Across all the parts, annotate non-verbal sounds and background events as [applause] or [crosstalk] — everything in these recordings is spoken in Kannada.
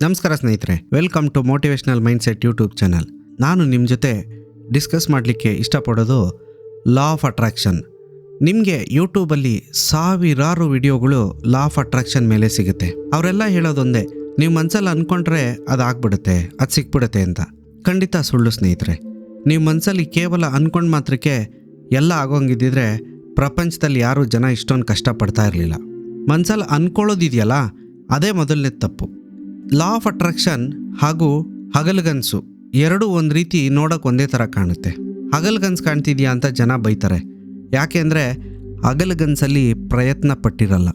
ನಮಸ್ಕಾರ ಸ್ನೇಹಿತರೆ welcome to motivational mindset YouTube channel ನಾನು ನಿಮ್ಮ ಜೊತೆ ಡಿಸ್ಕಸ್ ಮಾಡಲಿಕ್ಕೆ ಇಷ್ಟಪಡೋದು ಲಾ ಆಫ್ ಅಟ್ರಾಕ್ಷನ್ ನಿಮಗೆ ಯೂಟ್ಯೂಬಲ್ಲಿ ಸಾವಿರಾರು ವಿಡಿಯೋಗಳು ಲಾ ಆಫ್ ಅಟ್ರಾಕ್ಷನ್ ಮೇಲೆ ಸಿಗುತ್ತೆ. ಅವರೆಲ್ಲ ಹೇಳೋದೊಂದೇ, ನೀವು ಮನಸ್ಸಲ್ಲಿ ಅಂದ್ಕೊಂಡ್ರೆ ಅದು ಆಗ್ಬಿಡುತ್ತೆ ಅದು ಸಿಕ್ಬಿಡುತ್ತೆ ಅಂತ. ಖಂಡಿತ ಸುಳ್ಳು ಸ್ನೇಹಿತರೆ. ನೀವು ಮನಸ್ಸಲ್ಲಿ ಕೇವಲ ಅಂದ್ಕೊಂಡು ಮಾತ್ರಕ್ಕೆ ಎಲ್ಲ ಆಗೋಂಗಿದ್ದಿದ್ರೆ ಪ್ರಪಂಚದಲ್ಲಿ ಯಾರೂ ಜನ ಇಷ್ಟೊಂದು ಕಷ್ಟಪಡ್ತಾ ಇರಲಿಲ್ಲ. ಮನಸ್ಸಲ್ಲಿ ಅಂದ್ಕೊಳ್ಳೋದಿದೆಯಲ್ಲ ಅದೇ ಮೊದಲನೇ ತಪ್ಪು. ಲಾ ಆಫ್ ಅಟ್ರಾಕ್ಷನ್ ಹಾಗೂ ಹಗಲಗನ್ಸು ಎರಡೂ ಒಂದು ರೀತಿ ನೋಡೋಕೆ ಒಂದೇ ಥರ ಕಾಣುತ್ತೆ. ಹಗಲ್ಗನ್ಸ್ ಕಾಣ್ತಿದ್ಯಾ ಅಂತ ಜನ ಬೈತಾರೆ. ಯಾಕೆ ಅಂದರೆ ಹಗಲಗನ್ಸಲ್ಲಿ ಪ್ರಯತ್ನ ಪಟ್ಟಿರಲ್ಲ.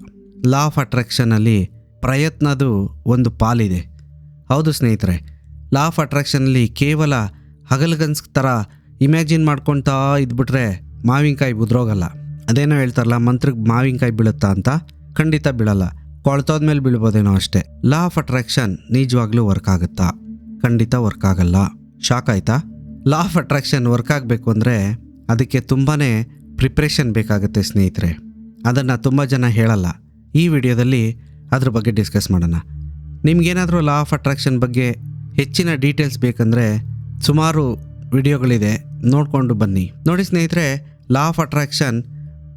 ಲಾ ಆಫ್ ಅಟ್ರಾಕ್ಷನಲ್ಲಿ ಪ್ರಯತ್ನದು ಒಂದು ಪಾಲಿದೆ. ಹೌದು ಸ್ನೇಹಿತರೆ ಲಾ ಆಫ್ ಅಟ್ರಾಕ್ಷನಲ್ಲಿ ಕೇವಲ ಹಗಲಗನ್ಸ್ ಥರ ಇಮ್ಯಾಜಿನ್ ಮಾಡ್ಕೊತಾ ಇದ್ಬಿಟ್ರೆ ಮಾವಿನಕಾಯಿ ಉದ್ರೋಗಲ್ಲ ಅದೇನೋ ಹೇಳ್ತಾರಲ್ಲ ಮಂತ್ರಕ್ಕೆ ಮಾವಿನಕಾಯಿ ಬೀಳುತ್ತಾ ಅಂತ? ಖಂಡಿತ ಬೀಳಲ್ಲ. ಕೊಳ್ತೋದ್ಮೇಲೆ ಬೀಳ್ಬೋದೇನೋ ಅಷ್ಟೇ. ಲಾ ಆಫ್ ಅಟ್ರಾಕ್ಷನ್ ನಿಜವಾಗ್ಲೂ ವರ್ಕ್ ಆಗುತ್ತಾ? ಖಂಡಿತ ವರ್ಕ್ ಆಗಲ್ಲ. ಶಾಕ್ ಆಯ್ತಾ? ಲಾ ಆಫ್ ಅಟ್ರಾಕ್ಷನ್ ವರ್ಕ್ ಆಗಬೇಕು ಅಂದರೆ ಅದಕ್ಕೆ ತುಂಬಾ ಪ್ರಿಪ್ರೇಷನ್ ಬೇಕಾಗುತ್ತೆ ಸ್ನೇಹಿತರೆ. ಅದನ್ನು ತುಂಬ ಜನ ಹೇಳಲ್ಲ. ಈ ವಿಡಿಯೋದಲ್ಲಿ ಅದ್ರ ಬಗ್ಗೆ ಡಿಸ್ಕಸ್ ಮಾಡೋಣ. ನಿಮಗೇನಾದರೂ ಲಾ ಆಫ್ ಅಟ್ರಾಕ್ಷನ್ ಬಗ್ಗೆ ಹೆಚ್ಚಿನ ಡೀಟೇಲ್ಸ್ ಬೇಕಂದರೆ ಸುಮಾರು ವಿಡಿಯೋಗಳಿದೆ. ನೋಡಿಕೊಂಡು ಬನ್ನಿ. ನೋಡಿ ಸ್ನೇಹಿತರೆ ಲಾ ಆಫ್ ಅಟ್ರಾಕ್ಷನ್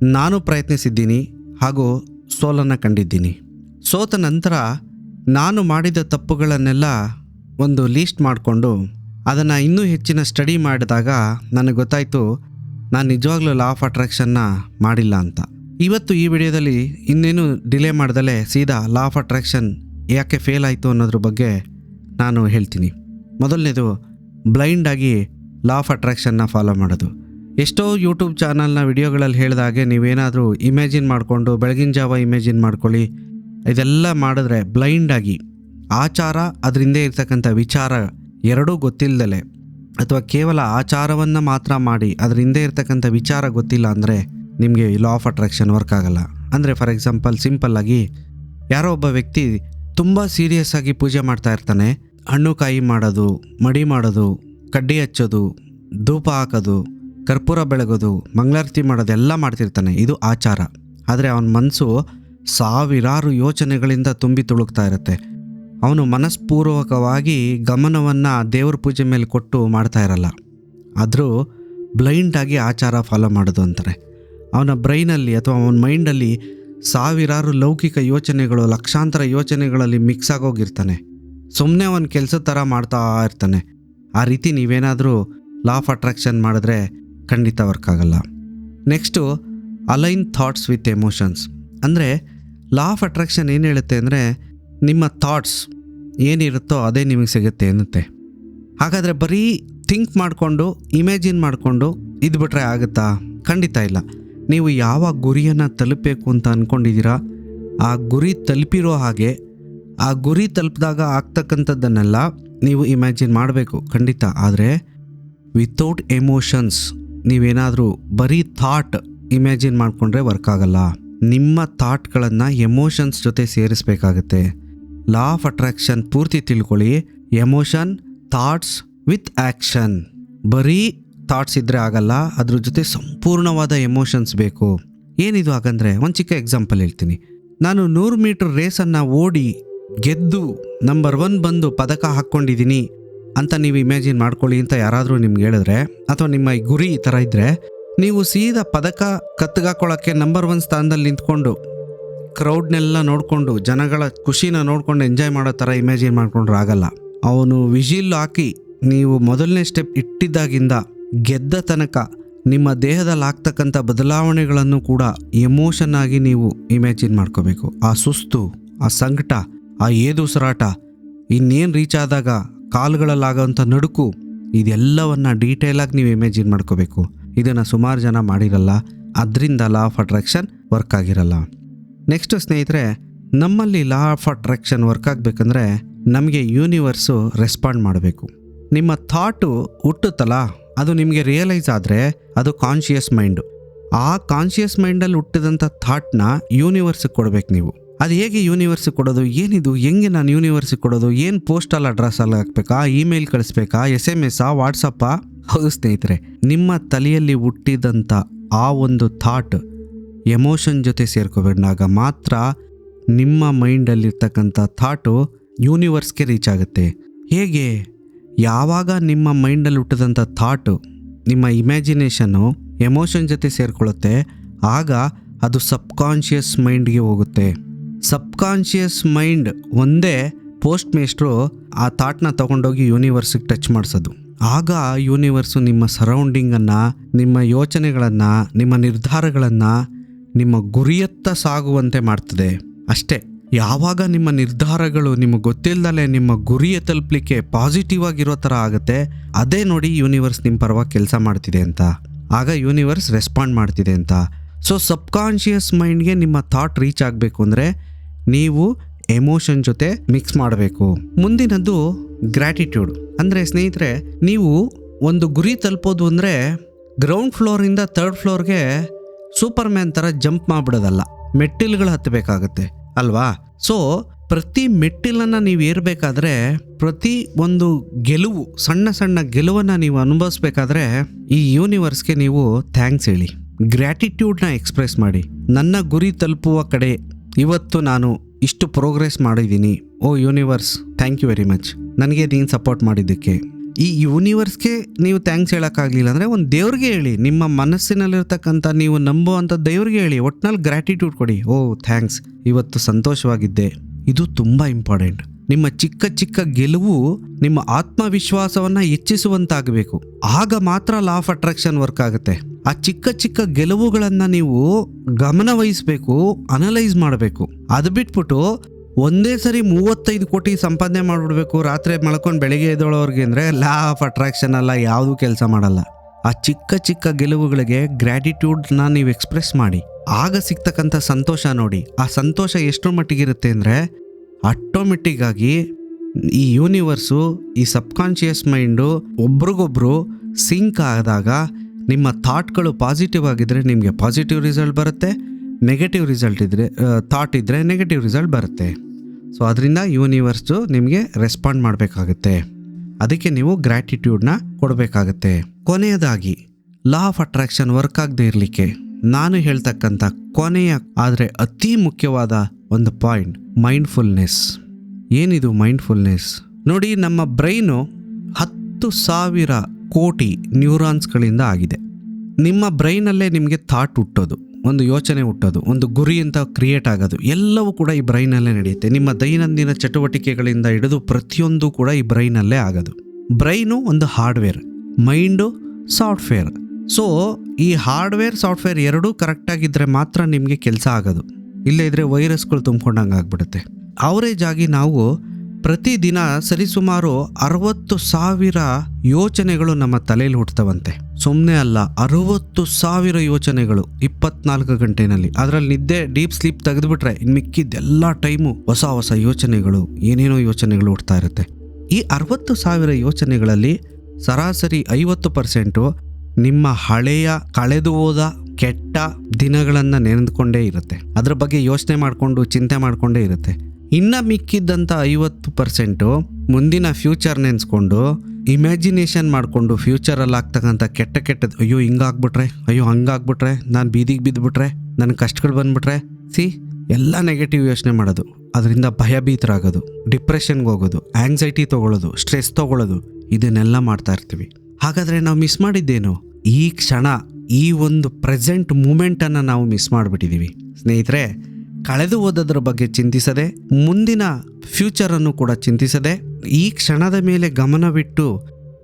ನಾನು ಪ್ರಯತ್ನಿಸಿದ್ದೀನಿ ಹಾಗೂ ಸೋಲನ್ನು ಕಂಡಿದ್ದೀನಿ. ಸೋತ ನಂತರ ನಾನು ಮಾಡಿದ ತಪ್ಪುಗಳನ್ನೆಲ್ಲ ಒಂದು ಲೀಸ್ಟ್ ಮಾಡಿಕೊಂಡು ಅದನ್ನು ಇನ್ನೂ ಹೆಚ್ಚಿನ ಸ್ಟಡಿ ಮಾಡಿದಾಗ ನನಗೆ ಗೊತ್ತಾಯಿತು ನಾನು ನಿಜವಾಗ್ಲೂ ಲಾ ಆಫ್ ಅಟ್ರಾಕ್ಷನ್ನ ಮಾಡಿಲ್ಲ ಅಂತ. ಇವತ್ತು ಈ ವಿಡಿಯೋದಲ್ಲಿ ಇನ್ನೇನು ಡಿಲೇ ಮಾಡ್ದಲೇ ಸೀದಾ ಲಾ ಆಫ್ ಅಟ್ರಾಕ್ಷನ್ ಯಾಕೆ ಫೇಲ್ ಆಯಿತು ಅನ್ನೋದ್ರ ಬಗ್ಗೆ ನಾನು ಹೇಳ್ತೀನಿ. ಮೊದಲನೇದು ಬ್ಲೈಂಡಾಗಿ ಲಾ ಆಫ್ ಅಟ್ರಾಕ್ಷನ್ನ ಫಾಲೋ ಮಾಡೋದು. ಎಷ್ಟೋ ಯೂಟ್ಯೂಬ್ ಚಾನಲ್ನ ವಿಡಿಯೋಗಳಲ್ಲಿ ಹೇಳಿದಾಗೆ ನೀವೇನಾದರೂ ಇಮ್ಯಾಜಿನ್ ಮಾಡಿಕೊಂಡು, ಬೆಳಗಿನ ಜಾವ ಇಮ್ಯಾಜಿನ್ ಮಾಡ್ಕೊಳ್ಳಿ ಇದೆಲ್ಲ ಮಾಡಿದ್ರೆ ಬ್ಲೈಂಡಾಗಿ ಆಚಾರ ಅದರಿಂದ ಇರ್ತಕ್ಕಂಥ ವಿಚಾರ ಎರಡೂ ಗೊತ್ತಿಲ್ಲದಲೆ ಅಥವಾ ಕೇವಲ ಆಚಾರವನ್ನು ಮಾತ್ರ ಮಾಡಿ ಅದರಿಂದ ಇರ್ತಕ್ಕಂಥ ವಿಚಾರ ಗೊತ್ತಿಲ್ಲ ಅಂದರೆ ನಿಮಗೆ ಲಾ ಆಫ್ ಅಟ್ರಾಕ್ಷನ್ ವರ್ಕ್ ಆಗಲ್ಲ. ಅಂದರೆ ಫಾರ್ ಎಕ್ಸಾಂಪಲ್ ಸಿಂಪಲ್ಲಾಗಿ ಯಾರೋ ಒಬ್ಬ ವ್ಯಕ್ತಿ ತುಂಬ ಸೀರಿಯಸ್ ಆಗಿ ಪೂಜೆ ಮಾಡ್ತಾ ಇರ್ತಾನೆ, ಹಣ್ಣು ಕಾಯಿ ಮಾಡೋದು, ಮಡಿ ಮಾಡೋದು, ಕಡ್ಡಿ ಹಚ್ಚೋದು, ಧೂಪ ಹಾಕೋದು, ಕರ್ಪೂರ ಬೆಳಗೋದು, ಮಂಗಳಾರತಿ ಮಾಡೋದು ಎಲ್ಲ ಮಾಡ್ತಿರ್ತಾನೆ. ಇದು ಆಚಾರ. ಆದರೆ ಅವನ ಮನಸ್ಸು ಸಾವಿರಾರು ಯೋಚನೆಗಳಿಂದ ತುಂಬಿ ತುಳುಕ್ತಾ ಇರುತ್ತೆ. ಅವನು ಮನಸ್ಪೂರ್ವಕವಾಗಿ ಗಮನವನ್ನು ದೇವ್ರ ಪೂಜೆ ಮೇಲೆ ಕೊಟ್ಟು ಮಾಡ್ತಾ ಇರಲ್ಲ. ಆದರೂ ಬ್ಲೈಂಡಾಗಿ ಆಚಾರ ಫಾಲೋ ಮಾಡೋದು ಅಂತಾರೆ. ಅವನ ಬ್ರೈನಲ್ಲಿ ಅಥವಾ ಅವನ ಮೈಂಡಲ್ಲಿ ಸಾವಿರಾರು ಲೌಕಿಕ ಯೋಚನೆಗಳು, ಲಕ್ಷಾಂತರ ಯೋಚನೆಗಳಲ್ಲಿ ಮಿಕ್ಸ್ ಆಗೋಗಿರ್ತಾನೆ. ಸುಮ್ಮನೆ ಅವನ ಕೆಲಸದ ಥರ ಮಾಡ್ತಾ ಇರ್ತಾನೆ. ಆ ರೀತಿ ನೀವೇನಾದರೂ ಲಾ ಆಫ್ ಅಟ್ರಾಕ್ಷನ್ ಮಾಡಿದ್ರೆ ಖಂಡಿತ ವರ್ಕ್ ಆಗಲ್ಲ. Next align thoughts with emotions ಅಂದರೆ ಲಾ ಆಫ್ ಅಟ್ರಾಕ್ಷನ್ ಏನು ಹೇಳುತ್ತೆ ಅಂದರೆ ನಿಮ್ಮ ಥಾಟ್ಸ್ ಏನಿರುತ್ತೋ ಅದೇ ನಿಮಗೆ ಸಿಗುತ್ತೆ ಅನ್ನುತ್ತೆ ಹಾಗಾದರೆ ಬರೀ ಥಿಂಕ್ ಮಾಡಿಕೊಂಡು ಇಮ್ಯಾಜಿನ್ ಮಾಡಿಕೊಂಡು ಇದ್ಬಿಟ್ರೆ ಆಗುತ್ತಾ? ಖಂಡಿತ ಇಲ್ಲ. ನೀವು ಯಾವ ಗುರಿಯನ್ನು ತಲುಪಬೇಕು ಅಂತ ಅಂದ್ಕೊಂಡಿದ್ದೀರಾ ಆ ಗುರಿ ತಲುಪಿರೋ ಹಾಗೆ, ಆ ಗುರಿ ತಲುಪಿದಾಗ ಆಗ್ತಕ್ಕಂಥದ್ದನ್ನೆಲ್ಲ ನೀವು ಇಮ್ಯಾಜಿನ್ ಮಾಡಬೇಕು, ಖಂಡಿತ. ಆದರೆ ವಿತೌಟ್ ಎಮೋಷನ್ಸ್ ನೀವೇನಾದರೂ ಬರೀ ಥಾಟ್ ಇಮ್ಯಾಜಿನ್ ಮಾಡಿಕೊಂಡ್ರೆ ವರ್ಕ್ ಆಗಲ್ಲ. ನಿಮ್ಮ ಥಾಟ್ಗಳನ್ನು ಎಮೋಷನ್ಸ್ ಜೊತೆ ಸೇರಿಸಬೇಕಾಗುತ್ತೆ. ಲಾ ಆಫ್ ಅಟ್ರಾಕ್ಷನ್ ಪೂರ್ತಿ ತಿಳ್ಕೊಳ್ಳಿ. ಎಮೋಷನ್ ಥಾಟ್ಸ್ ವಿತ್ ಆ್ಯಕ್ಷನ್ ಬರೀ ಥಾಟ್ಸ್ ಇದ್ದರೆ ಆಗಲ್ಲ, ಅದ್ರ ಜೊತೆ ಸಂಪೂರ್ಣವಾದ ಎಮೋಷನ್ಸ್ ಬೇಕು. ಏನಿದು ಹಾಗಂದ್ರೆ, ಒಂದು ಚಿಕ್ಕ ಎಕ್ಸಾಂಪಲ್ ಹೇಳ್ತೀನಿ. ನಾನು ನೂರು ಮೀಟರ್ ರೇಸನ್ನು ಓಡಿ ಗೆದ್ದು ನಂಬರ್ ಒನ್ ಬಂದು ಪದಕ ಹಾಕ್ಕೊಂಡಿದ್ದೀನಿ ಅಂತ ನೀವು ಇಮ್ಯಾಜಿನ್ ಮಾಡ್ಕೊಳ್ಳಿ ಅಂತ ಯಾರಾದರೂ ನಿಮ್ಗೆ ಹೇಳಿದ್ರೆ, ಅಥವಾ ನಿಮ್ಮ ಗುರಿ ಈ ಥರ ಇದ್ದರೆ ನೀವು ಸೀದಾ ಪದಕ ಕತ್ತಗಾಕೊಳ್ಳೋಕ್ಕೆ ನಂಬರ್ ಒನ್ ಸ್ಥಾನದಲ್ಲಿ ನಿಂತ್ಕೊಂಡು ಕ್ರೌಡ್ನೆಲ್ಲ ನೋಡಿಕೊಂಡು, ಜನಗಳ ಖುಷಿನ ನೋಡಿಕೊಂಡು ಎಂಜಾಯ್ ಮಾಡೋ ಥರ ಇಮ್ಯಾಜಿನ್ ಮಾಡಿಕೊಂಡ್ರೆ ಆಗಲ್ಲ. ಅವನು ವಿಜಿಲ್ ಹಾಕಿ ನೀವು ಮೊದಲನೇ ಸ್ಟೆಪ್ ಇಟ್ಟಿದ್ದಾಗಿಂದ ಗೆದ್ದ ತನಕ ನಿಮ್ಮ ದೇಹದಲ್ಲಿ ಆಗ್ತಕ್ಕಂಥ ಬದಲಾವಣೆಗಳನ್ನು ಕೂಡ ಎಮೋಷನ್ ಆಗಿ ನೀವು ಇಮ್ಯಾಜಿನ್ ಮಾಡ್ಕೋಬೇಕು? ಆ ಸುಸ್ತು, ಆ ಸಂಕಟ, ಆ ಏದುಸಿರಾಟ ಇನ್ನೇನು ರೀಚ್ ಆದಾಗ ಕಾಲುಗಳಲ್ಲಾಗೋಂಥ ನಡುಕು, ಇದೆಲ್ಲವನ್ನು ಡೀಟೇಲಾಗಿ ನೀವು ಇಮ್ಯಾಜಿನ್ ಮಾಡ್ಕೋಬೇಕು? ಇದನ್ನು ಸುಮಾರು ಜನ ಮಾಡಿರಲ್ಲ, ಅದರಿಂದ ಲಾ ಆಫ್ ಅಟ್ರಾಕ್ಷನ್ ವರ್ಕ್ ಆಗಿರಲ್ಲ. ನೆಕ್ಸ್ಟ್ ಸ್ನೇಹಿತರೆ, ನಮ್ಮಲ್ಲಿ ಲಾ ಆಫ್ ಅಟ್ರಾಕ್ಷನ್ ವರ್ಕ್ ಆಗಬೇಕಂದ್ರೆ ನಮಗೆ ಯೂನಿವರ್ಸು ರೆಸ್ಪಾಂಡ್ ಮಾಡಬೇಕು. ನಿಮ್ಮ ಥಾಟು ಹುಟ್ಟುತ್ತಲ್ಲ, ಅದು ನಿಮಗೆ ರಿಯಲೈಸ್ ಆದರೆ ಅದು ಕಾನ್ಷಿಯಸ್ ಮೈಂಡು ಆ ಕಾನ್ಷಿಯಸ್ ಮೈಂಡಲ್ಲಿ ಹುಟ್ಟಿದಂಥ ಥಾಟ್ನ ಯೂನಿವರ್ಸಿಗೆ ಕೊಡಬೇಕು ನೀವು. ಅದು ಹೇಗೆ ಯೂನಿವರ್ಸಿಗೆ ಕೊಡೋದು, ಏನಿದು, ಹೆಂಗೆ ನಾನು ಯೂನಿವರ್ಸಿಗೆ ಕೊಡೋದು, ಏನು ಪೋಸ್ಟಲ್ ಅಡ್ರೆಸ್ಸಲ್ಲಿ ಹಾಕ್ಬೇಕಾ ಇಮೇಲ್ ಕಳಿಸ್ಬೇಕಾ ಎಸ್ ಎಂ ಎಸ್ಸಾ ವಾಟ್ಸಪ್ಪಾ ಹೌದು ಸ್ನೇಹಿತರೆ, ನಿಮ್ಮ ತಲೆಯಲ್ಲಿ ಹುಟ್ಟಿದಂಥ ಆ ಒಂದು ಥಾಟ್ ಎಮೋಷನ್ ಜೊತೆ ಸೇರ್ಕೊಬೇಡಾಗ ಮಾತ್ರ ನಿಮ್ಮ ಮೈಂಡಲ್ಲಿರ್ತಕ್ಕಂಥ ಥಾಟು ಯೂನಿವರ್ಸ್ಗೆ ರೀಚ್ ಆಗುತ್ತೆ. ಹೇಗೆ? ಯಾವಾಗ ನಿಮ್ಮ ಮೈಂಡಲ್ಲಿ ಹುಟ್ಟಿದಂಥ ಥಾಟು ನಿಮ್ಮ ಇಮ್ಯಾಜಿನೇಷನ್ನು ಎಮೋಷನ್ ಜೊತೆ ಸೇರಿಕೊಳ್ಳುತ್ತೆ, ಆಗ ಅದು ಸಬ್ಕಾನ್ಷಿಯಸ್ ಮೈಂಡ್ಗೆ ಹೋಗುತ್ತೆ. ಸಬ್ಕಾನ್ಷಿಯಸ್ ಮೈಂಡ್ ಒಂದೇ ಪೋಸ್ಟ್ ಮೇಸ್ಟ್ರು ಆ ಥಾಟ್ನ ತೊಗೊಂಡೋಗಿ ಯೂನಿವರ್ಸಿಗೆ ಟಚ್ ಮಾಡಿಸೋದು. ಆಗ ಯೂನಿವರ್ಸು ನಿಮ್ಮ ಸರೌಂಡಿಂಗನ್ನು, ನಿಮ್ಮ ಯೋಚನೆಗಳನ್ನು, ನಿಮ್ಮ ನಿರ್ಧಾರಗಳನ್ನು ನಿಮ್ಮ ಗುರಿಯತ್ತ ಸಾಗುವಂತೆ ಮಾಡ್ತದೆ. ಅಷ್ಟೇ, ಯಾವಾಗ ನಿಮ್ಮ ನಿರ್ಧಾರಗಳು ನಿಮಗೆ ಗೊತ್ತಿಲ್ಲದಲೇ ನಿಮ್ಮ ಗುರಿಯ ತಲುಪಲಿಕ್ಕೆ ಪಾಸಿಟಿವ್ ಆಗಿರೋ ಥರ ಆಗುತ್ತೆ, ಅದೇ ನೋಡಿ ಯೂನಿವರ್ಸ್ ನಿಮ್ಮ ಪರವಾಗಿ ಕೆಲಸ ಮಾಡ್ತಿದೆ ಅಂತ. ಆಗ ಯೂನಿವರ್ಸ್ ರೆಸ್ಪಾಂಡ್ ಮಾಡ್ತಿದೆ ಅಂತ. ಸೊ ಸಬ್ಕಾನ್ಷಿಯಸ್ ಮೈಂಡ್ಗೆ ನಿಮ್ಮ ಥಾಟ್ ರೀಚ್ ಆಗಬೇಕು ಅಂದರೆ, ನೀವು ಎಮೋಷನ್ ಜೊತೆ ಮಿಕ್ಸ್ ಮಾಡಬೇಕು. ಮುಂದಿನದ್ದು ಗ್ರ್ಯಾಟಿಟ್ಯೂಡ್. ಅಂದರೆ ಸ್ನೇಹಿತರೆ, ನೀವು ಒಂದು ಗುರಿ ತಲುಪೋದು ಅಂದರೆ ಗ್ರೌಂಡ್ ಫ್ಲೋರಿಂದ ತರ್ಡ್ ಫ್ಲೋರ್ಗೆ ಸೂಪರ್ ಮ್ಯಾನ್ ಥರ ಜಂಪ್ ಮಾಡಿಬಿಡೋದಲ್ಲ. ಮೆಟ್ಟಿಲುಗಳು ಹತ್ತಬೇಕಾಗತ್ತೆ, ಅಲ್ವಾ? ಸೊ, ಪ್ರತಿ ಮೆಟ್ಟಿಲನ್ನು ನೀವು ಏರಬೇಕಾದ್ರೆ, ಪ್ರತಿ ಒಂದು ಗೆಲುವು, ಸಣ್ಣ ಸಣ್ಣ ಗೆಲುವನ್ನು ನೀವು ಅನುಭವಿಸ್ಬೇಕಾದ್ರೆ, ಈ ಯೂನಿವರ್ಸ್ಗೆ ನೀವು ಥ್ಯಾಂಕ್ಸ್ ಹೇಳಿ. ಗ್ರ್ಯಾಟಿಟ್ಯೂಡ್ನ ಎಕ್ಸ್ಪ್ರೆಸ್ ಮಾಡಿ. ನನ್ನ ಗುರಿ ತಲುಪುವ ಕಡೆ ಇವತ್ತು ನಾನು ಇಷ್ಟು ಪ್ರೋಗ್ರೆಸ್ ಮಾಡಿದ್ದೀನಿ. ಓ universe thank you very much ನನಗೆ ನೀನು ಸಪೋರ್ಟ್ ಮಾಡಿದ್ದಕ್ಕೆ. ಈ ಯೂನಿವರ್ಸ್ಗೆ ನೀವು ಥ್ಯಾಂಕ್ಸ್ ಹೇಳೋಕ್ಕಾಗಲಿಲ್ಲ ಅಂದರೆ ಒಂದು ದೇವ್ರಿಗೆ ಹೇಳಿ, ನಿಮ್ಮ ಮನಸ್ಸಿನಲ್ಲಿರ್ತಕ್ಕಂಥ ನೀವು ನಂಬುವಂಥ ದೇವ್ರಿಗೆ ಹೇಳಿ ಒಟ್ಟಿನಲ್ಲಿ ಗ್ರ್ಯಾಟಿಟ್ಯೂಡ್ ಕೊಡಿ. ಓ ಥ್ಯಾಂಕ್ಸ್ ಇವತ್ತು ಸಂತೋಷವಾಗಿದ್ದೆ. ಇದು ತುಂಬ ಇಂಪಾರ್ಟೆಂಟ್ ನಿಮ್ಮ ಚಿಕ್ಕ ಚಿಕ್ಕ ಗೆಲುವು ನಿಮ್ಮ ಆತ್ಮವಿಶ್ವಾಸವನ್ನು ಹೆಚ್ಚಿಸುವಂತಾಗಬೇಕು. ಆಗ ಮಾತ್ರ ಲಾ ಆಫ್ ಅಟ್ರಾಕ್ಷನ್ ವರ್ಕ್ ಆಗುತ್ತೆ. ಆ ಚಿಕ್ಕ ಚಿಕ್ಕ ಗೆಲುವುಗಳನ್ನು ನೀವು ಗಮನ ವಹಿಸಬೇಕು ಅನಲೈಸ್ ಮಾಡಬೇಕು. ಅದು ಬಿಟ್ಬಿಟ್ಟು ಒಂದೇ ಸರಿ ಮೂವತ್ತೈದು ಕೋಟಿ ಸಂಪಾದನೆ ಮಾಡಿಬಿಡ್ಬೇಕು, ರಾತ್ರಿ ಮಲ್ಕೊಂಡು ಬೆಳಿಗ್ಗೆ ಎದ್ದೋಳೋರಿಗೆ ಅಂದರೆ ಲಾ ಆಫ್ ಅಟ್ರಾಕ್ಷನ್ ಅಲ್ಲ, ಯಾವುದೂ ಕೆಲಸ ಮಾಡಲ್ಲ. ಆ ಚಿಕ್ಕ ಚಿಕ್ಕ ಗೆಲುವುಗಳಿಗೆ ಗ್ರ್ಯಾಟಿಟ್ಯೂಡ್ನ ನೀವು ಎಕ್ಸ್ಪ್ರೆಸ್ ಮಾಡಿ. ಆಗ ಸಿಗ್ತಕ್ಕಂಥ ಸಂತೋಷ ನೋಡಿ. ಆ ಸಂತೋಷ ಎಷ್ಟರ ಮಟ್ಟಿಗಿರುತ್ತೆ ಅಂದರೆ ಆಟೋಮೆಟಿಕ್ ಆಗಿ ಈ ಯೂನಿವರ್ಸು, ಈ ಸಬ್ಕಾನ್ಷಿಯಸ್ ಮೈಂಡು ಒಬ್ರಿಗೊಬ್ರು ಸಿಂಕ್ ಆದಾಗ ನಿಮ್ಮ ಥಾಟ್ಗಳು ಪಾಸಿಟಿವ್ ಆಗಿದ್ದರೆ ನಿಮಗೆ ಪಾಸಿಟಿವ್ ರಿಸಲ್ಟ್ ಬರುತ್ತೆ, ನೆಗೆಟಿವ್ ರಿಸಲ್ಟ್ ಇದ್ದರೆ ಥಾಟ್ ಇದ್ದರೆ ನೆಗೆಟಿವ್ ರಿಸಲ್ಟ್ ಬರುತ್ತೆ. ಸೊ ಅದರಿಂದ ಯೂನಿವರ್ಸು ನಿಮಗೆ ರೆಸ್ಪಾಂಡ್ ಮಾಡಬೇಕಾಗುತ್ತೆ. ಅದಕ್ಕೆ ನೀವು ಗ್ರ್ಯಾಟಿಟ್ಯೂಡ್ನ ಕೊಡಬೇಕಾಗತ್ತೆ. ಕೊನೆಯದಾಗಿ, ಲಾ ಆಫ್ ಅಟ್ರಾಕ್ಷನ್ ವರ್ಕ್ ಆಗದೆ ಇರಲಿಕ್ಕೆ. ನಾನು ಹೇಳ್ತಕ್ಕಂಥ ಕೊನೆಯ, ಆದರೆ ಅತಿ ಮುಖ್ಯವಾದ ಒಂದು ಪಾಯಿಂಟ್ ಮೈಂಡ್ಫುಲ್ನೆಸ್ ಏನಿದು ಮೈಂಡ್ಫುಲ್ನೆಸ್ ನೋಡಿ, ನಮ್ಮ ಬ್ರೈನು ಹತ್ತು ಸಾವಿರ ಕೋಟಿ ನ್ಯೂರಾನ್ಸ್ಗಳಿಂದ ಆಗಿದೆ. ನಿಮ್ಮ ಬ್ರೈನಲ್ಲೇ ನಿಮಗೆ ಥಾಟ್ ಹುಟ್ಟೋದು, ಒಂದು ಯೋಚನೆ ಹುಟ್ಟೋದು, ಒಂದು ಗುರಿ ಅಂತ ಕ್ರಿಯೇಟ್ ಆಗೋದು, ಎಲ್ಲವೂ ಕೂಡ ಈ ಬ್ರೈನಲ್ಲೇ ನಡೆಯುತ್ತೆ. ನಿಮ್ಮ ದೈನಂದಿನ ಚಟುವಟಿಕೆಗಳಿಂದ ಹಿಡಿದು ಪ್ರತಿಯೊಂದು ಕೂಡ ಈ ಬ್ರೈನಲ್ಲೇ ಆಗೋದು. ಬ್ರೈನು ಒಂದು ಹಾರ್ಡ್ವೇರ್, ಮೈಂಡು ಸಾಫ್ಟ್ವೇರ್. ಸೊ, ಈ ಹಾರ್ಡ್ವೇರ್, ಸಾಫ್ಟ್ವೇರ್ ಎರಡೂ ಕರೆಕ್ಟಾಗಿದ್ದರೆ ಮಾತ್ರ ನಿಮಗೆ ಕೆಲಸ ಆಗೋದು. ಇಲ್ಲೇ ಇದ್ರೆ ವೈರಸ್ಗಳು ತುಂಬಿಕೊಂಡಂಗೆ ಆಗ್ಬಿಡುತ್ತೆ. ಅವರೇಜ್ ಆಗಿ ನಾವು ಪ್ರತಿದಿನ ಸರಿಸುಮಾರು ಅರವತ್ತು ಸಾವಿರ ಯೋಚನೆಗಳು ನಮ್ಮ ತಲೆಯಲ್ಲಿ ಹುಟ್ಟುತ್ತವಂತೆ ಸುಮ್ಮನೆ ಅಲ್ಲ, ಅರವತ್ತು ಸಾವಿರ ಯೋಚನೆಗಳು ಇಪ್ಪತ್ನಾಲ್ಕು ಗಂಟೆನಲ್ಲಿ. ಅದರಲ್ಲಿ ನಿದ್ದೆ, ಡೀಪ್ ಸ್ಲೀಪ್ ತೆಗೆದುಬಿಟ್ರೆ ಇನ್ನು ಮಿಕ್ಕಿದ್ದೆಲ್ಲ ಟೈಮು ಹೊಸ ಹೊಸ ಯೋಚನೆಗಳು, ಏನೇನೋ ಯೋಚನೆಗಳು ಹುಡ್ತಾ ಇರುತ್ತೆ. ಈ ಅರವತ್ತು ಸಾವಿರ ಯೋಚನೆಗಳಲ್ಲಿ ಸರಾಸರಿ ಐವತ್ತು ಪರ್ಸೆಂಟು ನಿಮ್ಮ ಹಳೆಯ ಕಳೆದು ಹೋದ ಕೆಟ್ಟ ದಿನಗಳನ್ನು ನೆನೆದುಕೊಂಡೇ ಇರುತ್ತೆ. ಅದ್ರ ಬಗ್ಗೆ ಯೋಚನೆ ಮಾಡಿಕೊಂಡು, ಚಿಂತೆ ಮಾಡಿಕೊಂಡೇ ಇರುತ್ತೆ. ಇನ್ನು ಮಿಕ್ಕಿದ್ದಂಥ ಐವತ್ತು ಪರ್ಸೆಂಟು ಮುಂದಿನ ಫ್ಯೂಚರ್ ನೆನೆಸ್ಕೊಂಡು ಇಮ್ಯಾಜಿನೇಷನ್ ಮಾಡಿಕೊಂಡು ಫ್ಯೂಚರಲ್ಲಿ ಆಗ್ತಕ್ಕಂಥ ಕೆಟ್ಟ ಕೆಟ್ಟದ್ದು ಅಯ್ಯೋ, ಹಿಂಗಾಗ್ಬಿಟ್ರೆ, ಅಯ್ಯೋ, ಹಂಗಾಗ್ಬಿಟ್ರೆ, ನಾನು ಬೀದಿಗೆ ಬಿದ್ದುಬಿಟ್ರೆ ನನ್ನ ಕಷ್ಟಗಳು ಬಂದ್ಬಿಟ್ರೆ. ಸಿ, ಎಲ್ಲ ನೆಗೆಟಿವ್ ಯೋಚನೆ ಮಾಡೋದು. ಅದರಿಂದ ಭಯಭೀತರಾಗೋದು ಡಿಪ್ರೆಷನ್ಗೆ ಹೋಗೋದು ಆಂಗ್ಸೈಟಿ ತೊಗೊಳ್ಳೋದು ಸ್ಟ್ರೆಸ್ ತೊಗೊಳ್ಳೋದು, ಇದನ್ನೆಲ್ಲ ಮಾಡ್ತಾ ಇರ್ತೀವಿ. ಹಾಗಾದರೆ ನಾವು ಮಿಸ್ ಮಾಡಿದ್ದೇನು? ಈ ಕ್ಷಣ ಈ ಒಂದು ಪ್ರೆಸೆಂಟ್ ಮೂಮೆಂಟನ್ನು ನಾವು ಮಿಸ್ ಮಾಡಿಬಿಟ್ಟಿದ್ದೀವಿ. ಸ್ನೇಹಿತರೆ, ಕಳೆದು ಹೋದದ್ರ ಬಗ್ಗೆ ಚಿಂತಿಸದೆ, ಮುಂದಿನ ಫ್ಯೂಚರನ್ನು ಕೂಡ ಚಿಂತಿಸದೆ, ಈ ಕ್ಷಣದ ಮೇಲೆ ಗಮನವಿಟ್ಟು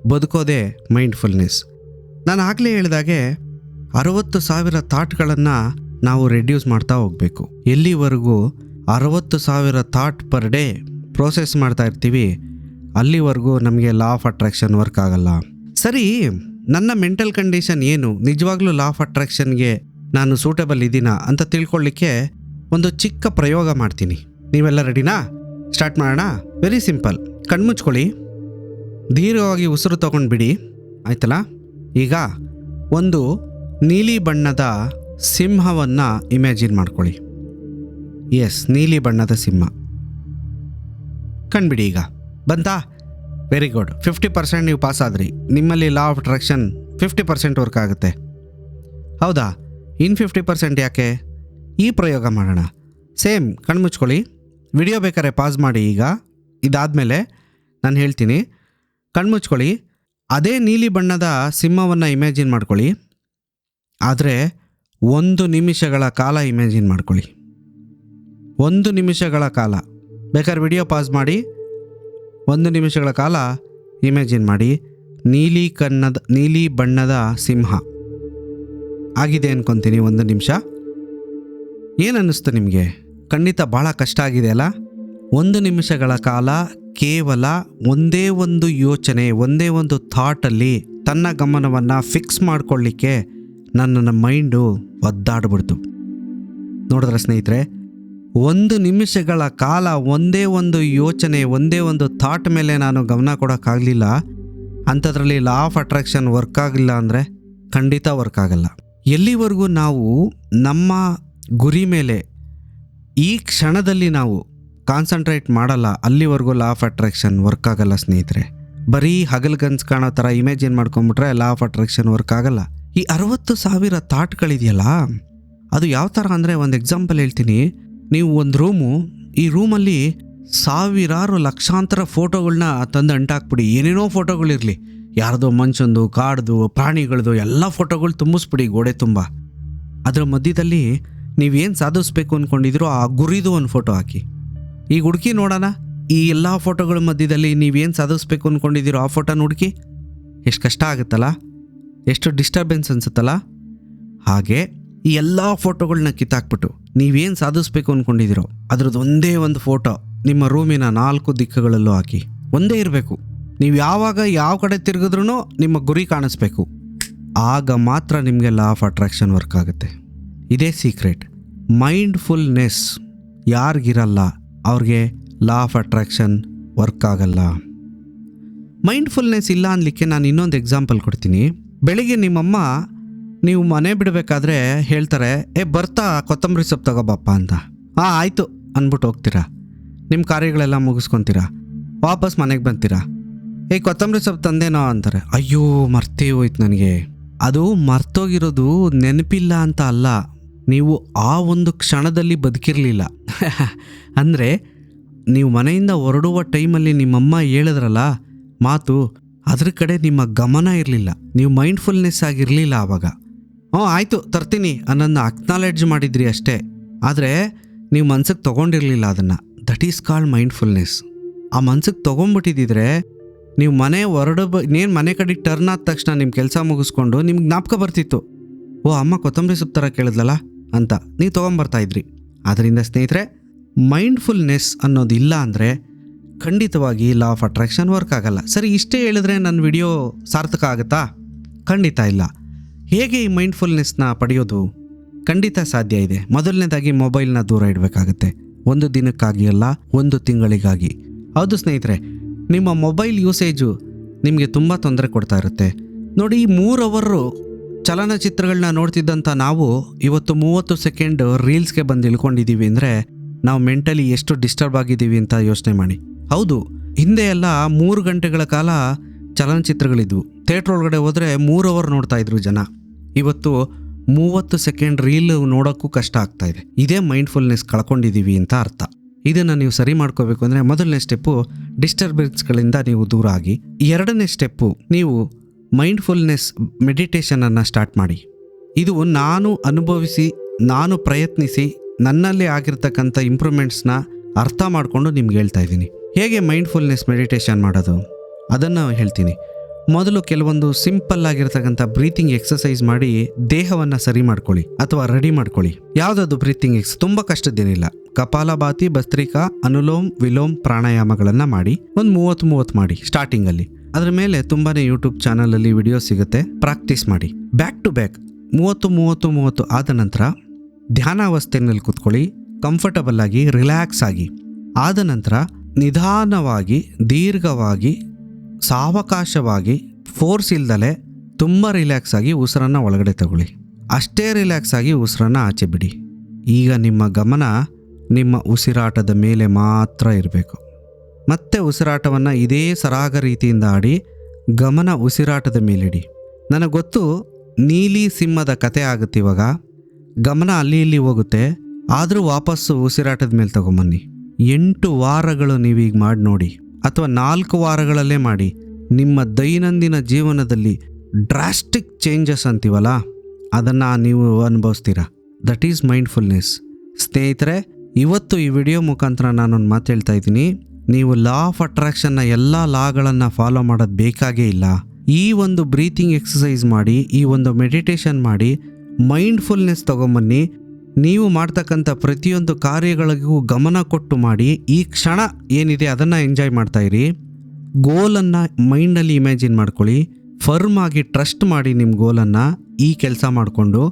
ಬದುಕೋದೆ ಮೈಂಡ್ಫುಲ್ನೆಸ್. ನಾನು ಆಗಲೇ ಹೇಳಿದಾಗೆ, ಅರವತ್ತು ಸಾವಿರ ಥಾಟ್ಗಳನ್ನು ನಾವು ರೆಡ್ಯೂಸ್ ಮಾಡ್ತಾ ಹೋಗಬೇಕು. ಎಲ್ಲಿವರೆಗೂ ಅರವತ್ತು ಸಾವಿರ ಥಾಟ್ ಪರ್ ಡೇ ಪ್ರೋಸೆಸ್ ಮಾಡ್ತಾ ಇರ್ತೀವಿ, ಅಲ್ಲಿವರೆಗೂ ನಮಗೆ ಲಾ ಆಫ್ ಅಟ್ರಾಕ್ಷನ್ ವರ್ಕ್ ಆಗಲ್ಲ. ಸರಿ ನನ್ನ ಮೆಂಟಲ್ ಕಂಡೀಷನ್ ಏನು? ನಿಜವಾಗ್ಲೂ ಲಾ ಆಫ್ ಅಟ್ರಾಕ್ಷನ್ಗೆ ನಾನು ಸೂಟಬಲ್ ಇದ್ದೀನಾ ಅಂತ ತಿಳ್ಕೊಳ್ಳಿಕ್ಕೆ ಒಂದು ಚಿಕ್ಕ ಪ್ರಯೋಗ ಮಾಡ್ತೀನಿ. ನೀವೆಲ್ಲ ರೆಡಿನಾ ಸ್ಟಾರ್ಟ್ ಮಾಡೋಣ? ವೆರಿ ಸಿಂಪಲ್ ಕಣ್ಮುಚ್ಕೊಳ್ಳಿ. ದೀರ್ಘವಾಗಿ ಉಸಿರು ತಗೊಂಡ್ಬಿಡಿ. ಆಯ್ತಲ್ಲ? ಈಗ ಒಂದು ನೀಲಿ ಬಣ್ಣದ ಸಿಂಹವನ್ನು ಇಮ್ಯಾಜಿನ್ ಮಾಡ್ಕೊಳ್ಳಿ. ಎಸ್ ನೀಲಿ ಬಣ್ಣದ ಸಿಂಹ. ಕಣ್ಬಿಡಿ ಈಗ. ಬಂತಾ? ವೆರಿ ಗುಡ್ ಫಿಫ್ಟಿ ಪರ್ಸೆಂಟ್ ನೀವು ಪಾಸ್ ಆದ್ರಿ. ನಿಮ್ಮಲ್ಲಿ law of attraction fifty percent work ಆಗುತ್ತೆ. ಹೌದಾ? ಇನ್ ಫಿಫ್ಟಿ ಪರ್ಸೆಂಟ್ ಯಾಕೆ? ಈ ಪ್ರಯೋಗ ಮಾಡೋಣ. ಸೇಮ್ ಕಣ್ಮುಚ್ಕೊಳ್ಳಿ. ವಿಡಿಯೋ ಬೇಕಾದ್ರೆ ಪಾಸ್ ಮಾಡಿ ಈಗ. ಇದಾದಮೇಲೆ ನಾನು ಹೇಳ್ತೀನಿ. ಕಣ್ಮುಚ್ಕೊಳ್ಳಿ. ಅದೇ ನೀಲಿ ಬಣ್ಣದ ಸಿಂಹವನ್ನು ಇಮ್ಯಾಜಿನ್ ಮಾಡ್ಕೊಳ್ಳಿ. ಆದರೆ ಒಂದು ನಿಮಿಷಗಳ ಕಾಲ ಇಮ್ಯಾಜಿನ್ ಮಾಡ್ಕೊಳ್ಳಿ. ಒಂದು ನಿಮಿಷಗಳ ಕಾಲ. ಬೇಕಾದ್ರೆ ವಿಡಿಯೋ ಪಾಸ್ ಮಾಡಿ. ಒಂದು ನಿಮಿಷಗಳ ಕಾಲ ಇಮ್ಯಾಜಿನ್ ಮಾಡಿ. ನೀಲಿ ಕಣ್ಣದ ನೀಲಿ ಬಣ್ಣದ ಸಿಂಹ. ಆಗಿದೆ ಅನ್ಕೊತೀನಿ ಒಂದು ನಿಮಿಷ. ಏನು ಅನ್ನಿಸ್ತು ನಿಮಗೆ? ಖಂಡಿತ ಭಾಳ ಕಷ್ಟ ಆಗಿದೆ ಅಲ್ಲ? ಒಂದು ನಿಮಿಷಗಳ ಕಾಲ ಕೇವಲ ಒಂದೇ ಒಂದು ಯೋಚನೆ, ಒಂದೇ ಒಂದು ಥಾಟಲ್ಲಿ ತನ್ನ ಗಮನವನ್ನು ಫಿಕ್ಸ್ ಮಾಡಿಕೊಳ್ಳಿಕ್ಕೆ ನನ್ನ ಮೈಂಡು ಒದ್ದಾಡ್ಬಿಡ್ತು. ನೋಡಿದ್ರೆ ಸ್ನೇಹಿತರೆ ಒಂದು ನಿಮಿಷಗಳ ಕಾಲ ಒಂದೇ ಒಂದು ಯೋಚನೆ, ಒಂದೇ ಒಂದು ಥಾಟ್ ಮೇಲೆ ನಾನು ಗಮನ ಕೊಡೋಕ್ಕಾಗಲಿಲ್ಲ. ಅಂಥದ್ರಲ್ಲಿ ಲಾ ಆಫ್ ಅಟ್ರಾಕ್ಷನ್ ವರ್ಕ್ ಆಗಿಲ್ಲ ಅಂದರೆ ಖಂಡಿತ ವರ್ಕ್ ಆಗಲ್ಲ. ಎಲ್ಲಿವರೆಗೂ ನಾವು ನಮ್ಮ ಗುರಿ ಮೇಲೆ ಈ ಕ್ಷಣದಲ್ಲಿ ನಾವು ಕಾನ್ಸಂಟ್ರೇಟ್ ಮಾಡಲ್ಲ, ಅಲ್ಲಿವರೆಗೂ ಲಾ ಆಫ್ ಅಟ್ರಾಕ್ಷನ್ ವರ್ಕ್ ಆಗಲ್ಲ ಸ್ನೇಹಿತರೆ. ಬರೀ ಹಗಲ್ಗನ್ಸ್ ಕಾಣೋ ಥರ ಏನು ಮಾಡ್ಕೊಂಬಿಟ್ರೆ ಲಾ ಆಫ್ ಅಟ್ರಾಕ್ಷನ್ ವರ್ಕ್ ಆಗಲ್ಲ. ಈ ಅರವತ್ತು ಸಾವಿರ ಥಾಟ್ಗಳಿದೆಯಲ್ಲ ಅದು ಯಾವ ಥರ ಅಂದರೆ ಒಂದು ಎಕ್ಸಾಂಪಲ್ ಹೇಳ್ತೀನಿ. ನೀವು ಒಂದು ರೂಮು, ಈ ರೂಮಲ್ಲಿ ಸಾವಿರಾರು ಲಕ್ಷಾಂತರ ಫೋಟೋಗಳನ್ನ ತಂದು ಅಂಟಾಕ್ಬಿಡಿ. ಏನೇನೋ ಫೋಟೋಗಳಿರಲಿ. ಯಾರ್ದೋ ಮನುಷ್ಯಂದು, ಕಾಡ್ದು, ಪ್ರಾಣಿಗಳದು, ಎಲ್ಲ ಫೋಟೋಗಳು ತುಂಬಿಸ್ಬಿಡಿ ಗೋಡೆ ತುಂಬ. ಅದರ ಮಧ್ಯದಲ್ಲಿ ನೀವೇನು ಸಾಧಿಸ್ಬೇಕು ಅಂದ್ಕೊಂಡಿದ್ರೋ ಆ ಗುರಿದು ಒಂದು ಫೋಟೋ ಹಾಕಿ. ಈಗ ಹುಡುಕಿ ನೋಡೋಣ. ಈ ಎಲ್ಲ ಫೋಟೋಗಳ ಮಧ್ಯದಲ್ಲಿ ನೀವೇನು ಸಾಧಿಸ್ಬೇಕು ಅಂದ್ಕೊಂಡಿದ್ದೀರೋ ಆ ಫೋಟೋನ ಹುಡುಕಿ. ಎಷ್ಟು ಕಷ್ಟ ಆಗುತ್ತಲ್ಲ? ಎಷ್ಟು ಡಿಸ್ಟರ್ಬೆನ್ಸ್ ಅನಿಸುತ್ತಲ್ಲ? ಹಾಗೆ ಈ ಎಲ್ಲ ಫೋಟೋಗಳನ್ನ ಕಿತ್ತಾಕ್ಬಿಟ್ಟು ನೀವೇನು ಸಾಧಿಸ್ಬೇಕು ಅಂದ್ಕೊಂಡಿದ್ದೀರೋ ಅದ್ರದ್ದು ಒಂದೇ ಒಂದು ಫೋಟೋ ನಿಮ್ಮ ರೂಮಿನ ನಾಲ್ಕು ದಿಕ್ಕುಗಳಲ್ಲೂ ಹಾಕಿ. ಒಂದೇ ಇರಬೇಕು. ನೀವು ಯಾವಾಗ ಯಾವ ಕಡೆ ತಿರುಗಿದ್ರೂ ನಿಮ್ಮ ಗುರಿ ಕಾಣಿಸ್ಬೇಕು. ಆಗ ಮಾತ್ರ ನಿಮಗೆ ಲಾ ಆಫ್ ಅಟ್ರಾಕ್ಷನ್ ವರ್ಕ್ ಆಗುತ್ತೆ. ಇದೇ ಸೀಕ್ರೆಟ್ ಮೈಂಡ್ಫುಲ್ನೆಸ್ ಯಾರಿಗಿರಲ್ಲ, ಅವ್ರಿಗೆ ಲಾ ಆಫ್ ಅಟ್ರಾಕ್ಷನ್ ವರ್ಕ್ ಆಗಲ್ಲ. ಮೈಂಡ್ಫುಲ್ನೆಸ್ ಇಲ್ಲ ಅನ್ನಲಿಕ್ಕೆ ನಾನು ಇನ್ನೊಂದು ಎಕ್ಸಾಂಪಲ್ ಕೊಡ್ತೀನಿ. ಬೆಳಿಗ್ಗೆ ನಿಮ್ಮಮ್ಮ ನೀವು ಮನೆ ಬಿಡಬೇಕಾದ್ರೆ ಹೇಳ್ತಾರೆ, ಏ, ಬರ್ತಾ, ಕೊತ್ತಂಬರಿ ಸೊಪ್ಪು ತಗೋಬಪ್ಪ ಅಂತ. ಹಾಂ ಆಯಿತು, ಅಂದ್ಬಿಟ್ಟು ಹೋಗ್ತೀರಾ? ನಿಮ್ಮ ಕಾರ್ಯಗಳೆಲ್ಲ ಮುಗಿಸ್ಕೊತೀರಾ? ವಾಪಸ್ ಮನೆಗೆ ಬಂತೀರಾ? ಏ, ಕೊತ್ತಂಬರಿ ಸೊಪ್ಪು ತಂದೇನೋ ಅಂತಾರೆ. ಅಯ್ಯೋ, ಮರ್ತೇ ಹೋಯ್ತು ನನಗೆ. ಅದು ಮರ್ತೋಗಿರೋದು ನೆನಪಿಲ್ಲ ಅಂತ ಅಲ್ಲ. ನೀವು ಆ ಒಂದು ಕ್ಷಣದಲ್ಲಿ ಬದುಕಿರಲಿಲ್ಲ. [laughs] ಅಂದರೆ, ನೀವು ಮನೆಯಿಂದ ಹೊರಡುವ ಟೈಮಲ್ಲಿ ನಿಮ್ಮಮ್ಮ ಹೇಳಿದ್ರಲ್ಲ, ಮಾತು, ಅದ್ರ ಕಡೆ ನಿಮ್ಮ ಗಮನ ಇರಲಿಲ್ಲ. ನೀವು ಮೈಂಡ್ಫುಲ್ನೆಸ್ ಆಗಿರಲಿಲ್ಲ ಆವಾಗ. ಹ್ಞೂ ಆಯಿತು, ತರ್ತೀನಿ. ಅನ್ನೋದನ್ನ ಅಕ್ನಾಲೆಡ್ಜ್ ಮಾಡಿದ್ರಿ ಅಷ್ಟೇ. ಆದರೆ, ನೀವು ಮನ್ಸಿಗೆ ತೊಗೊಂಡಿರಲಿಲ್ಲ ಅದನ್ನು. ದಟ್ ಈಸ್ ಕಾಲ್ಡ್ ಮೈಂಡ್ಫುಲ್ನೆಸ್ ಆ ಮನ್ಸಿಗೆ ತೊಗೊಂಡ್ಬಿಟ್ಟಿದ್ದಿದ್ರೆ ನೀವು ಮನೆ ಹೊರಡು ಇನ್ನೇನು ಮನೆ ಕಡೆಗೆ ಟರ್ನ್ ಆದ ತಕ್ಷಣ ನಿಮ್ಮ ಕೆಲಸ ಮುಗಿಸ್ಕೊಂಡು ನಿಮ್ಗೆ ಜ್ಞಾಪಕ ಬರ್ತಿತ್ತು. ಓ, ಅಮ್ಮ ಕೊತ್ತಂಬರಿ ಸೊಪ್ಪು ಥರ ಕೇಳಿದ್ಲಲ್ಲ ಅಂತ ನೀವು ತೊಗೊಂಬರ್ತಾಯಿದ್ರಿ ಆದ್ದರಿಂದ ಸ್ನೇಹಿತರೆ ಮೈಂಡ್ಫುಲ್ನೆಸ್ ಅನ್ನೋದು ಇಲ್ಲ ಅಂದರೆ ಖಂಡಿತವಾಗಿ ಲಾ ಆಫ್ ಅಟ್ರಾಕ್ಷನ್ ವರ್ಕ್ ಆಗಲ್ಲ. ಸರಿ, ಇಷ್ಟೇ ಹೇಳಿದ್ರೆ ನನ್ನ ವಿಡಿಯೋ ಸಾರ್ಥಕ ಆಗುತ್ತಾ? ಖಂಡಿತ ಇಲ್ಲ. ಹೇಗೆ ಈ ಮೈಂಡ್ಫುಲ್ನೆಸ್ನ ಪಡೆಯೋದು ಖಂಡಿತ ಸಾಧ್ಯ ಇದೆ. ಮೊದಲನೇದಾಗಿ ಮೊಬೈಲ್ನ ದೂರ ಇಡಬೇಕಾಗತ್ತೆ. ಒಂದು ದಿನಕ್ಕಾಗಿ ಅಲ್ಲ, ಒಂದು ತಿಂಗಳಿಗಾಗಿ. ಹೌದು ಸ್ನೇಹಿತರೆ, ನಿಮ್ಮ ಮೊಬೈಲ್ ಯೂಸೇಜು ನಿಮಗೆ ತುಂಬ ತೊಂದರೆ ಕೊಡ್ತಾ ಇರುತ್ತೆ. ನೋಡಿ ಮೂರು ಅವರು ಚಲನಚಿತ್ರಗಳನ್ನ ನೋಡ್ತಿದ್ದಂಥ ನಾವು ಇವತ್ತು ಮೂವತ್ತು ಸೆಕೆಂಡ್ ರೀಲ್ಸ್ಗೆ ಬಂದು ಇಳ್ಕೊಂಡಿದ್ದೀವಿ ಅಂದರೆ ನಾವು ಮೆಂಟಲಿ ಎಷ್ಟು ಡಿಸ್ಟರ್ಬ್ ಆಗಿದ್ದೀವಿ ಅಂತ ಯೋಚನೆ ಮಾಡಿ. ಹೌದು, ಹಿಂದೆ ಎಲ್ಲ ಮೂರು ಗಂಟೆಗಳ ಕಾಲ ಚಲನಚಿತ್ರಗಳಿದ್ವು. ಥಿಯೇಟ್ರ್ ಒಳಗಡೆ ಹೋದರೆ ಮೂರು ಅವರ್ ನೋಡ್ತಾ ಇದ್ರು ಜನ. ಇವತ್ತು ಮೂವತ್ತು ಸೆಕೆಂಡ್ ರೀಲ್ ನೋಡೋಕ್ಕೂ ಕಷ್ಟ ಆಗ್ತಾ ಇದೆ. ಇದೇ ಮೈಂಡ್ಫುಲ್ನೆಸ್ ಕಳ್ಕೊಂಡಿದ್ದೀವಿ ಅಂತ ಅರ್ಥ. ಇದನ್ನು ನೀವು ಸರಿ ಮಾಡ್ಕೋಬೇಕು ಅಂದರೆ ಮೊದಲನೇ ಸ್ಟೆಪ್ಪು ಡಿಸ್ಟರ್ಬೆನ್ಸ್ಗಳಿಂದ ನೀವು ದೂರ ಆಗಿ. ಎರಡನೇ ಸ್ಟೆಪ್ಪು ನೀವು ಮೈಂಡ್ಫುಲ್ನೆಸ್ ಮೆಡಿಟೇಷನನ್ನು ಸ್ಟಾರ್ಟ್ ಮಾಡಿ. ಇದು ನಾನು ಅನುಭವಿಸಿ, ನಾನು ಪ್ರಯತ್ನಿಸಿ, ನನ್ನಲ್ಲಿ ಆಗಿರ್ತಕ್ಕಂಥ ಇಂಪ್ರೂವ್ಮೆಂಟ್ಸ್ನ ಅರ್ಥ ಮಾಡಿಕೊಂಡು ನಿಮ್ಗೆ ಹೇಳ್ತಾ ಇದ್ದೀನಿ. ಹೇಗೆ ಮೈಂಡ್ಫುಲ್ನೆಸ್ ಮೆಡಿಟೇಷನ್ ಮಾಡೋದು? ಅದನ್ನು ಹೇಳ್ತೀನಿ. ಮೊದಲು ಕೆಲವೊಂದು ಸಿಂಪಲ್ ಆಗಿರ್ತಕ್ಕಂಥ ಬ್ರೀತಿಂಗ್ ಎಕ್ಸಸೈಸ್ ಮಾಡಿ ದೇಹವನ್ನು ಸರಿ ಮಾಡ್ಕೊಳ್ಳಿ ಅಥವಾ ರೆಡಿ ಮಾಡ್ಕೊಳ್ಳಿ. ಯಾವ್ದಾದ್ರು ಬ್ರೀತಿಂಗ್ ಎಕ್ಸ್, ತುಂಬ ಕಷ್ಟದ್ದೇನಿಲ್ಲ. ಕಪಾಲಭಾತಿ, ಭಸ್ತ್ರಿಕಾ, ಅನುಲೋಮ್, ವಿಲೋಮ್ ಪ್ರಾಣಾಯಾಮಗಳನ್ನು ಮಾಡಿ ಒಂದು ಮೂವತ್ತು ಮೂವತ್ತು ಮಾಡಿ ಸ್ಟಾರ್ಟಿಂಗಲ್ಲಿ ಅದ್ರ ಮೇಲೆ ತುಂಬಾನೇ ಯೂಟ್ಯೂಬ್ ಚಾನಲಲ್ಲಿ ವಿಡಿಯೋ ಸಿಗುತ್ತೆ. ಪ್ರಾಕ್ಟೀಸ್ ಮಾಡಿ. ಬ್ಯಾಕ್ ಟು ಬ್ಯಾಕ್ ಮೂವತ್ತು ಮೂವತ್ತು ಮೂವತ್ತು ಆದ ನಂತರ ಧ್ಯಾನಾವಸ್ಥೆಯಲ್ಲಿ ಕೂತ್ಕೊಳ್ಳಿ. ಕಂಫರ್ಟಬಲ್ ಆಗಿ ರಿಲ್ಯಾಕ್ಸ್ ಆಗಿ. ಆದ ನಂತರ ನಿಧಾನವಾಗಿ, ದೀರ್ಘವಾಗಿ ಸಾವಕಾಶವಾಗಿ ಫೋರ್ಸ್ ಇಲ್ದಲೆ ತುಂಬ ರಿಲ್ಯಾಕ್ಸ್ ಆಗಿ ಉಸಿರನ್ನು ಒಳಗಡೆ ತಗೊಳ್ಳಿ. ಅಷ್ಟೇ ರಿಲ್ಯಾಕ್ಸ್ ಆಗಿ ಉಸಿರನ್ನು ಆಚೆ ಬಿಡಿ. ಈಗ ನಿಮ್ಮ ಗಮನ ನಿಮ್ಮ ಉಸಿರಾಟದ ಮೇಲೆ ಮಾತ್ರ ಇರಬೇಕು. ಮತ್ತೆ ಉಸಿರಾಟವನ್ನು ಇದೇ ಸರಾಗ ರೀತಿಯಿಂದ ಆಡಿ ಗಮನ ಉಸಿರಾಟದ ಮೇಲಿಡಿ. ನನಗೆ ಗೊತ್ತು ನೀಲಿ ಸಿಂಹದ ಕತೆ ಆಗುತ್ತೆ ಇವಾಗ. ಗಮನ ಅಲ್ಲಿ ಇಲ್ಲಿ ಹೋಗುತ್ತೆ. ಆದರೂ ವಾಪಸ್ಸು ಉಸಿರಾಟದ ಮೇಲೆ ತಗೊಂಬನ್ನಿ. ಎಂಟು ವಾರಗಳು ನೀವೀಗ ಮಾಡಿ ನೋಡಿ. ಅಥವಾ ನಾಲ್ಕು ವಾರಗಳಲ್ಲೇ ಮಾಡಿ, ನಿಮ್ಮ ದೈನಂದಿನ ಜೀವನದಲ್ಲಿ ಡ್ರಾಸ್ಟಿಕ್ ಚೇಂಜಸ್ ಅಂತೀವಲ್ಲ, ಅದನ್ನು ನೀವು ಅನುಭವಿಸ್ತೀರಾ? ದಟ್ ಈಸ್ ಮೈಂಡ್ಫುಲ್ನೆಸ್ ಸ್ನೇಹಿತರೆ, ಇವತ್ತು ಈ ವಿಡಿಯೋ ಮುಖಾಂತರ ನಾನೊಂದು ಮಾತು ಹೇಳ್ತಾ ಇದ್ದೀನಿ. ನೀವು ಲಾ ಆಫ್ ಅಟ್ರಾಕ್ಷನ್ನ ಎಲ್ಲ ಲಾಗಳನ್ನು ಫಾಲೋ ಮಾಡೋದು ಬೇಕಾಗೇ ಇಲ್ಲ. ಈ ಒಂದು ಬ್ರೀತಿಂಗ್ ಎಕ್ಸಸೈಸ್ ಮಾಡಿ, ಈ ಒಂದು ಮೆಡಿಟೇಷನ್ ಮಾಡಿ ಮೈಂಡ್ಫುಲ್ನೆಸ್ ತೊಗೊಂಬನ್ನಿ. ನೀವು ಮಾಡ್ತಕ್ಕಂಥ ಪ್ರತಿಯೊಂದು ಕಾರ್ಯಗಳಿಗೂ ಗಮನ ಕೊಟ್ಟು ಮಾಡಿ, ಈ ಕ್ಷಣ ಏನಿದೆ ಅದನ್ನು ಎಂಜಾಯ್ ಮಾಡ್ತಾಯಿರಿ ಗೋಲನ್ನು ಮೈಂಡಲ್ಲಿ ಇಮ್ಯಾಜಿನ್ ಮಾಡ್ಕೊಳ್ಳಿ. ಫರ್ಮ್ ಆಗಿ ಟ್ರಸ್ಟ್ ಮಾಡಿ ನಿಮ್ಮ ಗೋಲನ್ನು ಈ ಕೆಲಸ ಮಾಡಿಕೊಂಡು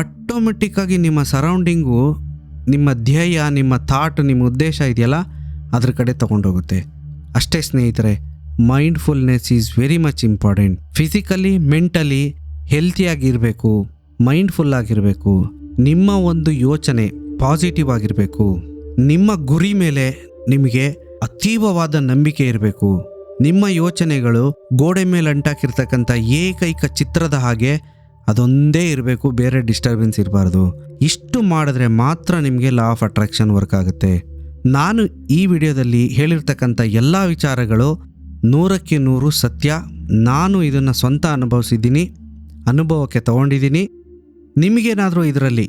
ಆಟೋಮೆಟಿಕ್ಕಾಗಿ ನಿಮ್ಮ ಸರೌಂಡಿಂಗು ನಿಮ್ಮ ಧ್ಯೇಯ, ನಿಮ್ಮ ಥಾಟ್ ನಿಮ್ಮ ಉದ್ದೇಶ ಇದೆಯಲ್ಲ, ಅದ್ರ ಕಡೆ ತೊಗೊಂಡೋಗುತ್ತೆ. ಅಷ್ಟೇ ಸ್ನೇಹಿತರೆ mindfulness is very much important physically mentally ಹೆಲ್ತಿಯಾಗಿರಬೇಕು mindful ಆಗಿರಬೇಕು. ನಿಮ್ಮ ಒಂದು ಯೋಚನೆ ಪಾಸಿಟಿವ್ ಆಗಿರಬೇಕು. ನಿಮ್ಮ ಗುರಿ ಮೇಲೆ ನಿಮಗೆ ಅತೀವವಾದ ನಂಬಿಕೆ ಇರಬೇಕು. ನಿಮ್ಮ ಯೋಚನೆಗಳು ಗೋಡೆ ಮೇಲೆ ಅಂಟಾಕಿರ್ತಕ್ಕಂಥ ಏಕೈಕ ಚಿತ್ರದ ಹಾಗೆ ಅದೊಂದೇ ಇರಬೇಕು, ಬೇರೆ ಡಿಸ್ಟರ್ಬೆನ್ಸ್ ಇರಬಾರ್ದು. ಇಷ್ಟು ಮಾಡಿದ್ರೆ ಮಾತ್ರ ನಿಮಗೆ ಲಾ ಆಫ್ ಅಟ್ರಾಕ್ಷನ್ ವರ್ಕ್ ಆಗುತ್ತೆ. ನಾನು ಈ ವಿಡಿಯೋದಲ್ಲಿ ಹೇಳಿರ್ತಕ್ಕಂಥ ಎಲ್ಲ ವಿಚಾರಗಳು ನೂರಕ್ಕೆ ನೂರು ಸತ್ಯ. ನಾನು ಇದನ್ನು ಸ್ವಂತ ಅನುಭವಿಸಿದ್ದೀನಿ, ಅನುಭವಕ್ಕೆ ತಗೊಂಡಿದ್ದೀನಿ. ನಿಮಗೇನಾದರೂ ಇದರಲ್ಲಿ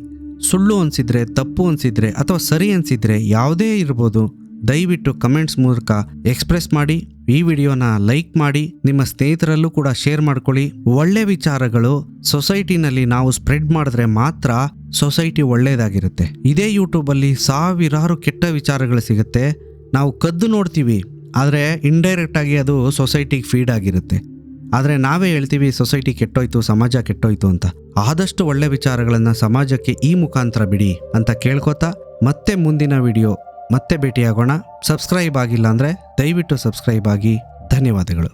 ಸುಳ್ಳು ಅನಿಸಿದರೆ, ತಪ್ಪು ಅನಿಸಿದರೆ ಅಥವಾ ಸರಿ ಅನಿಸಿದರೆ ಯಾವುದೇ ಇರ್ಬೋದು, ದಯವಿಟ್ಟು ಕಮೆಂಟ್ಸ್ ಮೂಲಕ ಎಕ್ಸ್ಪ್ರೆಸ್ ಮಾಡಿ, ಈ ವಿಡಿಯೋನ ಲೈಕ್ ಮಾಡಿ, ನಿಮ್ಮ ಸ್ನೇಹಿತರಲ್ಲೂ ಕೂಡ ಶೇರ್ ಮಾಡ್ಕೊಳ್ಳಿ. ಒಳ್ಳೆ ವಿಚಾರಗಳು ಸೊಸೈಟಿನಲ್ಲಿ ನಾವು ಸ್ಪ್ರೆಡ್ ಮಾಡಿದ್ರೆ ಮಾತ್ರ ಸೊಸೈಟಿ ಒಳ್ಳೆಯದಾಗಿರುತ್ತೆ. ಇದೇ ಯೂಟ್ಯೂಬಲ್ಲಿ ಸಾವಿರಾರು ಕೆಟ್ಟ ವಿಚಾರಗಳು ಸಿಗುತ್ತೆ. ನಾವು ಕದ್ದು ನೋಡ್ತೀವಿ, ಆದರೆ ಇಂಡೈರೆಕ್ಟಾಗಿ ಅದು ಸೊಸೈಟಿಗೆ ಫೀಡ್ ಆಗಿರುತ್ತೆ. ಆದರೆ ನಾವೇ ಹೇಳ್ತೀವಿ, ಸೊಸೈಟಿ ಕೆಟ್ಟೋಯ್ತು, ಸಮಾಜ ಕೆಟ್ಟೋಯ್ತು ಅಂತ. ಆದಷ್ಟು ಒಳ್ಳೆ ವಿಚಾರಗಳನ್ನು ಸಮಾಜಕ್ಕೆ ಈ ಮುಖಾಂತರ ಬಿಡಿ ಅಂತ ಕೇಳ್ಕೊತಾ ಮತ್ತೆ ಮುಂದಿನ ವಿಡಿಯೋ ಮತ್ತೆ ಭೇಟಿಯಾಗೋಣ. ಸಬ್ಸ್ಕ್ರೈಬ್ ಆಗಿಲ್ಲ ಅಂದರೆ ದಯವಿಟ್ಟು ಸಬ್ಸ್ಕ್ರೈಬ್ ಆಗಿ. ಧನ್ಯವಾದಗಳು.